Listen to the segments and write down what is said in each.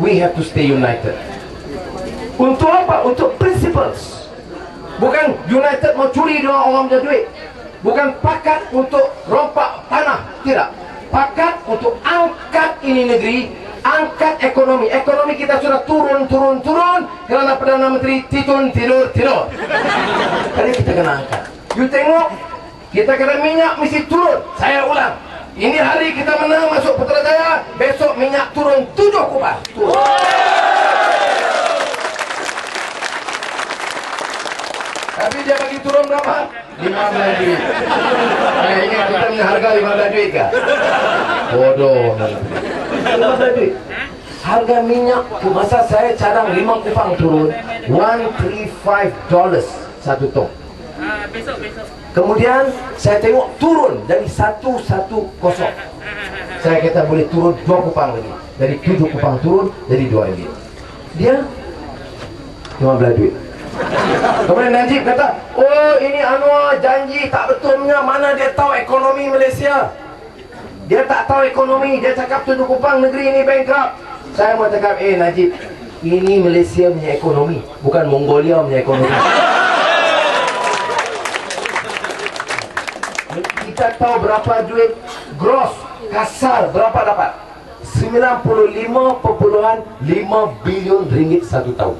we have to stay united. Untuk apa? Untuk principles. Bukan united mau curi dengan orang punya duit. Bukan pakat untuk rompak tanah. Tidak. Pakat untuk angkat ini negeri, angkat ekonomi. Ekonomi kita sudah turun, turun, turun kerana Perdana Menteri tidur, tidur, tidur. Jadi kita kena angkat. You tengok, kita kena minyak mesti turun. Saya ulang. Ini hari kita menang masuk Putrajaya, besok minyak turun tujuh kubah. Tapi dia bagi turun berapa? 15 duit. Nah, ini kita punya harga 15 duit ke? Bodoh. 15 duit. Harga minyak masa saya cadang 5 kupang turun 135 dollars satu tong. Ah, besok besok. Kemudian saya tengok turun dari 110. Saya kata boleh turun 2 kupang lagi. Dari 7 kupang turun dari 2 ringgit. Dia 15 duit. Kemudian Najib kata, oh ini Anwar janji tak betulnya mana dia tahu ekonomi Malaysia. Dia tak tahu ekonomi, dia cakap tujuh kupang negeri ini bankrupt. Saya mau cakap, eh Najib, ini Malaysia punya ekonomi, bukan Mongolia punya ekonomi. Kita tahu berapa duit gross, kasar, berapa dapat? 95.5 bilion ringgit satu tahun.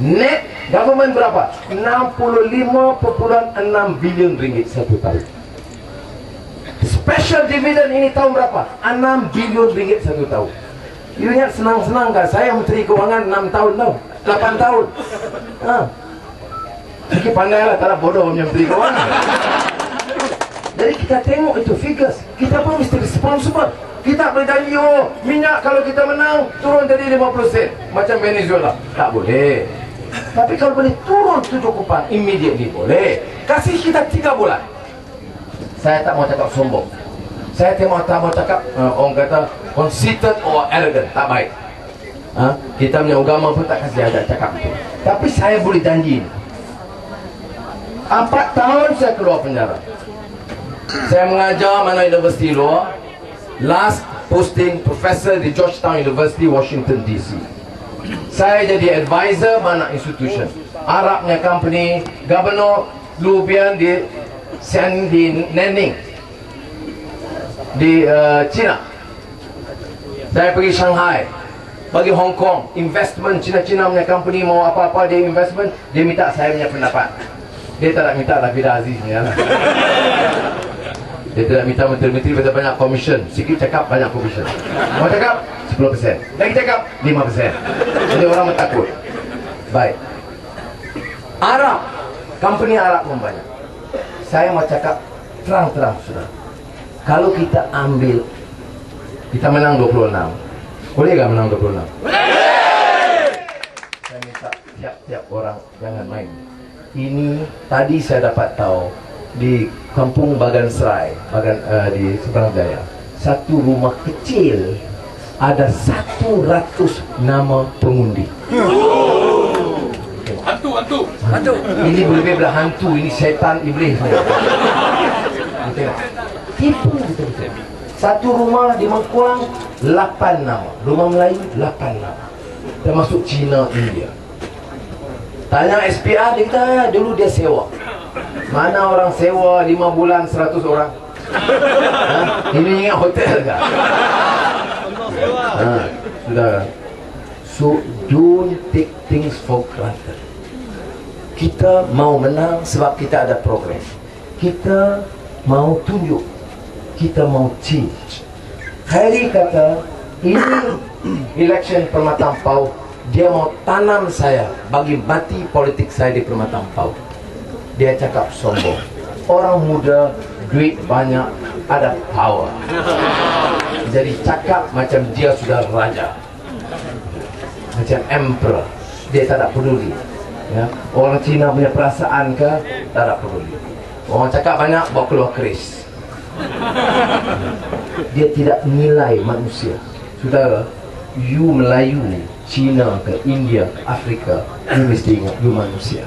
Net government berapa? 65.6 bilion ringgit satu tahun. Special dividend ini tahun berapa? 6 bilion ringgit satu tahun. You ingat senang-senang kan? Saya Menteri Keuangan 6 tahun tau. 8 tahun. Ha. Jadi pandailah tak nak bodoh punya Menteri Keuangan. Jadi kita tengok itu figures. Kita pun mesti responsible. Kita boleh janji, oh, minyak kalau kita menang, turun jadi 50 sen. Macam Venezuela. Tak boleh. Tapi kalau boleh turun 7 kupang, immediately boleh. Kasih kita 3 bulan. Saya tak mau cakap sombong. Saya tengok tak mau cakap, uh, orang kata, conceited or arrogant. Tak baik. Ha? Kita punya agama pun tak kasih ada cakap itu. Tapi saya boleh janji. Empat tahun saya keluar penjara. Saya mengajar mana universiti luar. Last posting professor di Georgetown University, Washington DC. Saya jadi advisor mana institution. Arabnya company, governor Lubian di Sian di Nanning di uh, China. Saya pergi Shanghai bagi Hong Kong investment Cina-Cina punya company mau apa-apa dia investment dia minta saya punya pendapat dia tak nak minta Rafidah Aziz ni lah. dia tidak minta menteri-menteri pada banyak commission. Sikit cakap banyak commission. Mau cakap? 10% lagi cakap? 5% jadi orang takut. Baik. Arab. Company Arab pun banyak. Saya mau cakap terang-terang sudah kalau kita ambil kita menang 26 boleh tak menang 26? Saya minta tiap-tiap orang jangan main. Ini tadi saya dapat tahu di kampung Bagan Serai, Bagan uh, di Seberang Jaya. Satu rumah kecil ada 100 nama pengundi. Hantu hantu. Hantu. Ini boleh bilang hantu, ini setan iblis. Tipu betul-betul. Satu rumah di Mengkuang, lapan nama. Rumah Melayu, lapan nama. Termasuk Cina, India. Tanya SPR, dia kata, "Ah, dulu dia sewa. Mana orang sewa lima bulan seratus orang? ha? Ini ingat hotel ke? Ha, sudah. So, don't take things for granted. Kita mau menang sebab kita ada program. Kita mau tunjuk kita mau change. Harry kata, ini election Permatampau, dia mau tanam saya bagi mati politik saya di Permatampau. Dia cakap sombong. Orang muda, duit banyak, ada power. Jadi cakap macam dia sudah raja. Macam emperor. Dia tak ada peduli. Ya. Orang Cina punya perasaan ke, tak ada peduli. Orang cakap banyak, bawa keluar keris dia tidak nilai manusia saudara you Melayu Cina ke India ke Afrika you mesti ingat you manusia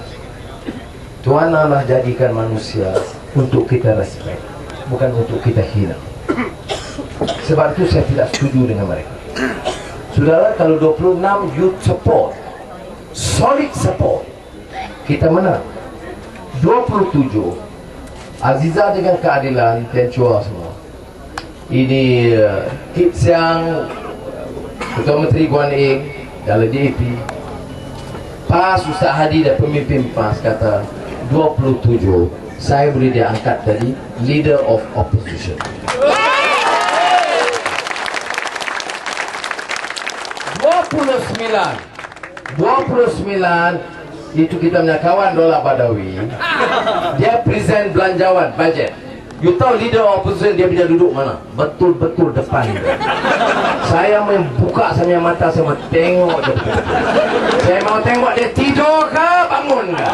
Tuhan Allah jadikan manusia untuk kita respect bukan untuk kita hina sebab itu saya tidak setuju dengan mereka Saudara, kalau 26 youth support, solid support, kita menang. 27, Aziza dengan keadilan, dan Chua semua. Ini uh, kids yang Ketua Menteri Guan Eng dalam DAP PAS Ustaz Hadi dan pemimpin PAS kata 27 saya boleh diangkat jadi leader of opposition. 29 29 itu kita punya kawan Dola Badawi. Dia present belanjawan budget you tahu leader opposition dia bisa duduk mana? Betul-betul depan. Dia. saya membuka saya punya mata saya mau tengok dia. Saya mau tengok dia tidur ke bangun ke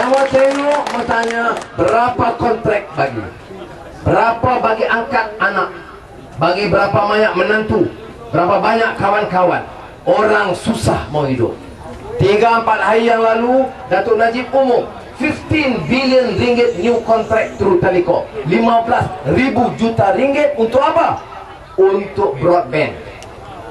saya mau tengok mau tanya berapa kontrak bagi? Berapa bagi angkat anak? Bagi berapa banyak menantu? Berapa banyak kawan-kawan? Orang susah mau hidup. 3-4 hari yang lalu Datuk Najib umum 15 billion ringgit new contract through Telekom 15 ribu juta ringgit untuk apa? untuk broadband.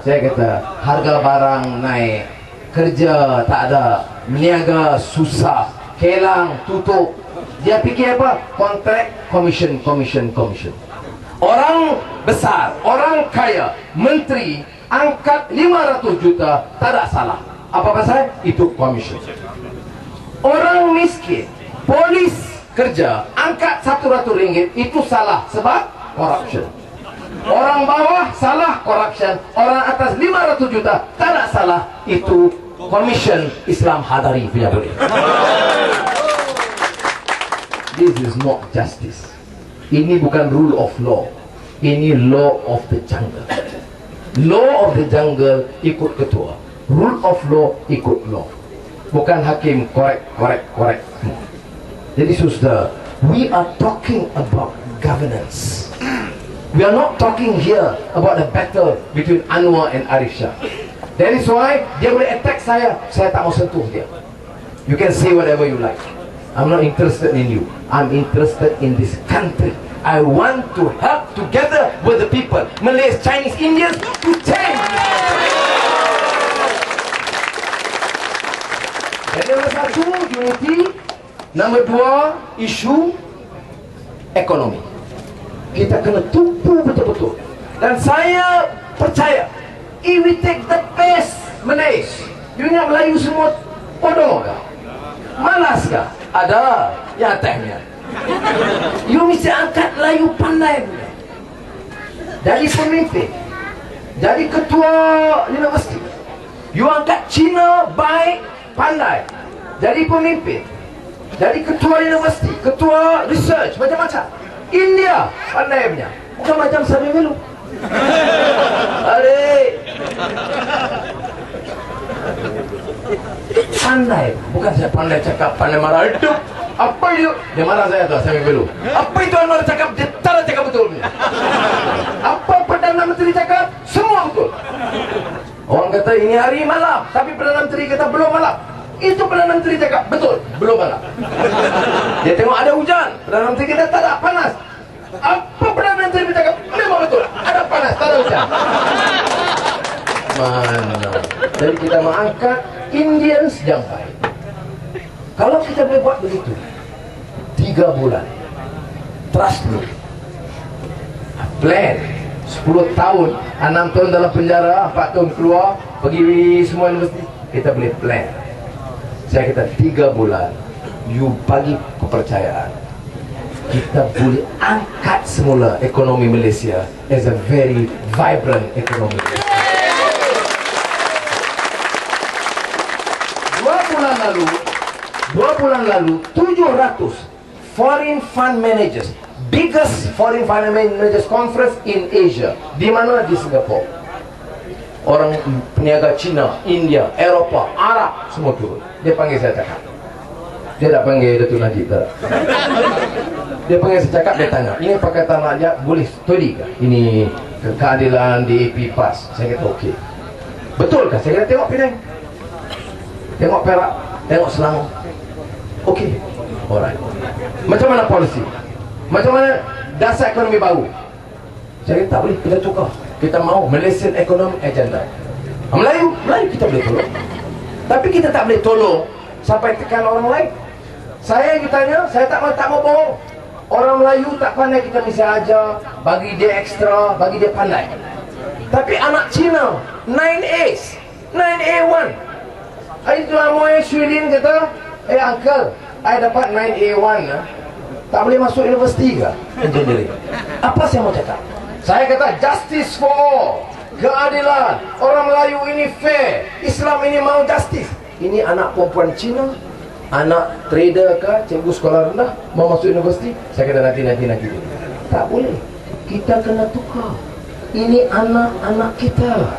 Saya kata harga barang naik kerja tak ada meniaga susah kelang tutup dia fikir apa? kontrak commission commission commission Orang besar, orang kaya, menteri angkat 500 juta tak ada salah. Apa pasal? Itu komisen. Orang miskin, polis kerja angkat 100 ringgit itu salah sebab corruption. Orang bawah salah corruption, orang atas 500 juta tak ada salah itu komisen Islam Hadari punya boleh. This is not justice. Ini bukan rule of law. Ini law of the jungle. Law of the jungle ikut ketua. Rule of law ikut law. Bukan hakim korek, korek, korek. Jadi sudah, we are talking about governance. We are not talking here about the battle between Anwar and Arif Shah. That is why dia boleh attack saya. Saya tak mau sentuh dia. You can say whatever you like. I'm not interested in you. I'm interested in this country. I want to help together with the people, Malays, Chinese, Indians, to change. Jadi nombor satu, unity. Nombor dua, isu ekonomi. Kita kena tumpu betul-betul. Dan saya percaya, if we take the best Malays, you ingat Melayu semua bodoh kah? Malas kah? Ada yang atasnya. You mesti angkat layu pandai punya. Dari pemimpin. Jadi ketua universiti. You angkat Cina baik pandai. Jadi pemimpin. Jadi ketua universiti, ketua research macam-macam. India pandai punya. Bukan macam Sabi Melu. Adik. Pandai. Bukan saya pandai cakap, pandai marah. Itu apa itu? Dia marah saya tu, saya dulu. Apa itu Anwar cakap? Dia tak cakap betul. Apa Perdana Menteri cakap? Semua betul. Orang kata ini hari malam, tapi Perdana Menteri kata belum malam. Itu Perdana Menteri cakap, betul, belum malam. Dia tengok ada hujan, Perdana Menteri kata tak ada panas. Apa Perdana Menteri cakap? Memang betul, ada panas, tak ada hujan. Mana? Jadi kita mengangkat Indians yang baik. Kalau kita boleh buat begitu, tiga bulan, trust me, plan, 10 tahun, 6 tahun dalam penjara, 4 tahun keluar, pergi semua universiti, kita boleh plan. Saya kata tiga bulan, you bagi kepercayaan. Kita boleh angkat semula ekonomi Malaysia as a very vibrant economy. Dua bulan lalu, dua bulan lalu, 700 foreign fund managers, biggest foreign fund managers conference in Asia. Di mana? Di Singapura. Orang peniaga Cina, India, Eropah, Arab semua turun. Dia panggil saya cakap. Dia tak panggil Datuk Najib tak. Dia panggil saya cakap, dia tanya, ini Pakatan Rakyat boleh studi ke? Ini ke- keadilan DAP PAS. Saya kata okey. Betul kah? Saya kata tengok Penang. Tengok Perak, tengok Selangor. Okey. Alright. Macam mana polisi? Macam mana dasar ekonomi baru? Saya kata tak boleh, kita tukar. Kita mau Malaysian Economic Agenda. Ah, Melayu, Melayu kita boleh tolong. Tapi kita tak boleh tolong sampai tekan orang lain. Saya tanya, saya tak mau tak mau bohong. Orang Melayu tak pandai kita mesti ajar, bagi dia ekstra, bagi dia pandai. Tapi anak Cina, 9As, 9A1. Hari tu Amoy Shulin kata, eh uncle, I dapat 9A1 lah. Tak boleh masuk universiti ke? Engineering. Apa saya mau cakap? Saya kata justice for all. Keadilan. Orang Melayu ini fair. Islam ini mau justice. Ini anak perempuan Cina. Anak trader ke, cikgu sekolah rendah. Mau masuk universiti. Saya kata nanti, nanti, nanti. Tak boleh. Kita kena tukar. Ini anak-anak kita.